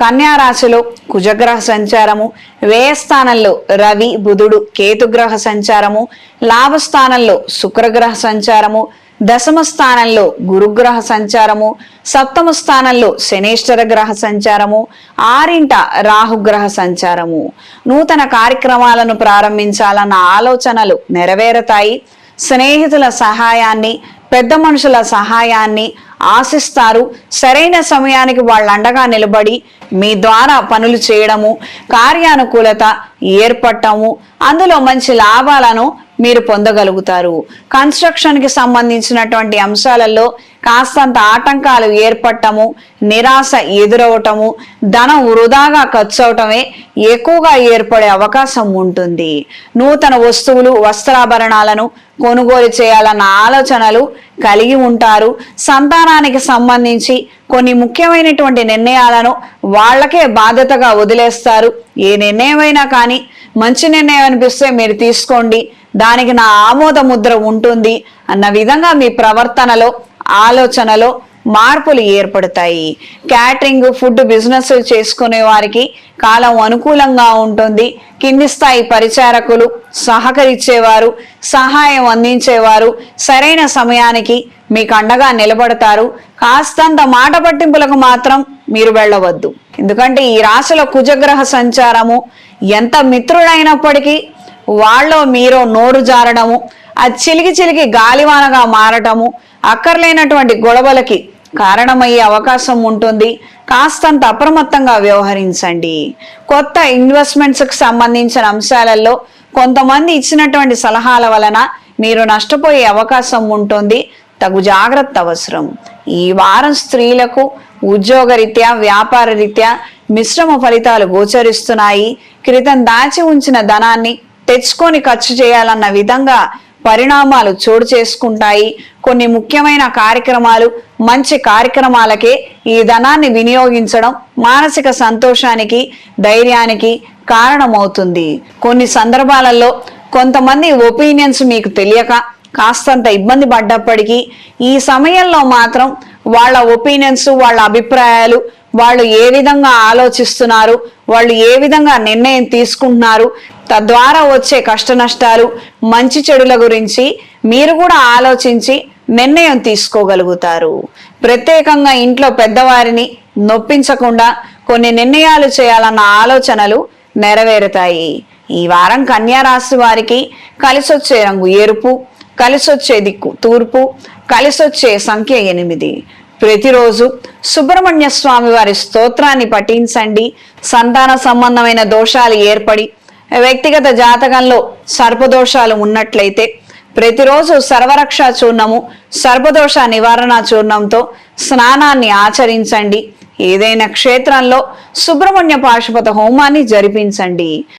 కన్యారాశిలో కుజగ్రహ సంచారము వ్యయస్థానంలో రవి బుధుడు కేతుగ్రహ సంచారము లాభస్థానంలో శుక్రగ్రహ సంచారము దశమ స్థానంలో గురుగ్రహ సంచారము సప్తమ స్థానంలో శనేశ్వర గ్రహ సంచారము ఆరింట రాహుగ్రహ సంచారము. నూతన కార్యక్రమాలను ప్రారంభించాలన్న ఆలోచనలు నెరవేరతాయి. స్నేహితుల సహాయాన్ని పెద్ద మనుషుల సహాయాన్ని ఆశిస్తారు. సరైన సమయానికి వాళ్ళ అండగా నిలబడి మీ ద్వారా పనులు చేయడము కార్యానుకూలత ఏర్పడటము అందులో మంచి లాభాలను మీరు పొందగలుగుతారు. కన్స్ట్రక్షన్కి సంబంధించినటువంటి అంశాలలో కాస్తంత ఆటంకాలు ఏర్పడటము నిరాశ ఎదురవటము ధనం వృధాగా ఖర్చు అవటమే ఎక్కువగా ఏర్పడే అవకాశం ఉంటుంది. నూతన వస్తువులు వస్త్రాభరణాలను కొనుగోలు చేయాలన్న ఆలోచనలు కలిగి ఉంటారు. సంతానానికి సంబంధించి కొన్ని ముఖ్యమైనటువంటి నిర్ణయాలను వాళ్ళకే బాధ్యతగా వదిలేస్తారు. ఏ నిర్ణయమైనా కానీ మంచి నిర్ణయం అనిపిస్తే మీరు తీసుకోండి. దానికి నా ఆమోద ముద్ర ఉంటుంది అన్న విధంగా మీ ప్రవర్తనలో ఆలోచనలో మార్పులు ఏర్పడతాయి. క్యాటరింగ్ ఫుడ్ బిజినెస్ చేసుకునే వారికి కాలం అనుకూలంగా ఉంటుంది. కింది స్థాయి పరిచారకులు సహకరించేవారు సహాయం అందించేవారు సరైన సమయానికి మీకు అండగా నిలబడతారు. కాస్తంత మాట పట్టింపులకు మాత్రం మీరు వెళ్ళవద్దు. ఎందుకంటే ఈ రాశిలో కుజగ్రహ సంచారము ఎంత మిత్రుడైనప్పటికీ వాళ్ళో మీరో నోరు జారడము అది చిలికి చిలికి గాలివానగా మారటము అక్కర్లేనటువంటి గొడవలకి కారణమయ్యే అవకాశం ఉంటుంది. కాస్తంత అప్రమత్తంగా వ్యవహరించండి. కొత్త ఇన్వెస్ట్మెంట్స్కి సంబంధించిన అంశాలలో కొంతమంది ఇచ్చినటువంటి సలహాల వలన మీరు నష్టపోయే అవకాశం ఉంటుంది. తగు జాగ్రత్త అవసరం. ఈ వారం స్త్రీలకు ఉద్యోగరీత్యా వ్యాపార రీత్యా మిశ్రమ ఫలితాలు గోచరిస్తున్నాయి. క్రితం దాచి ఉంచిన ధనాన్ని తెచ్చుకొని ఖర్చు చేయాలన్న విధంగా పరిణామాలు చోటు చేసుకుంటాయి. కొన్ని ముఖ్యమైన కార్యక్రమాలు మంచి కార్యక్రమాలకే ఈ ధనాన్ని వినియోగించడం మానసిక సంతోషానికి ధైర్యానికి కారణమవుతుంది. కొన్ని సందర్భాలలో కొంతమంది ఒపీనియన్స్ మీకు తెలియక కాస్తంత ఇబ్బంది పడ్డప్పటికీ ఈ సమయంలో మాత్రం వాళ్ళ ఒపీనియన్స్ వాళ్ళ అభిప్రాయాలు వాళ్ళు ఏ విధంగా ఆలోచిస్తున్నారు వాళ్ళు ఏ విధంగా నిర్ణయం తీసుకుంటున్నారు తద్వారా వచ్చే కష్ట నష్టాలు మంచి చెడుల గురించి మీరు కూడా ఆలోచించి నిర్ణయం తీసుకోగలుగుతారు. ప్రత్యేకంగా ఇంట్లో పెద్దవారిని నొప్పించకుండా కొన్ని నిర్ణయాలు చేయాలన్న ఆలోచనలు నెరవేరుతాయి. ఈ వారం కన్యారాశి వారికి కలిసొచ్చే రంగు ఎరుపు కలిసొచ్చే దిక్కు తూర్పు కలిసొచ్చే సంఖ్య ఎనిమిది. ప్రతిరోజు సుబ్రహ్మణ్య స్వామి వారి స్తోత్రాన్ని పఠించండి. సంతాన సంబంధమైన దోషాలు ఏర్పడి వ్యక్తిగత జాతకంలో సర్పదోషాలు ఉన్నట్లయితే ప్రతిరోజు సర్వరక్ష చూర్ణము సర్పదోష నివారణ చూర్ణంతో స్నానాన్ని ఆచరించండి. ఏదైనా క్షేత్రంలో సుబ్రహ్మణ్య పాశుపత హోమాన్ని జరిపించండి.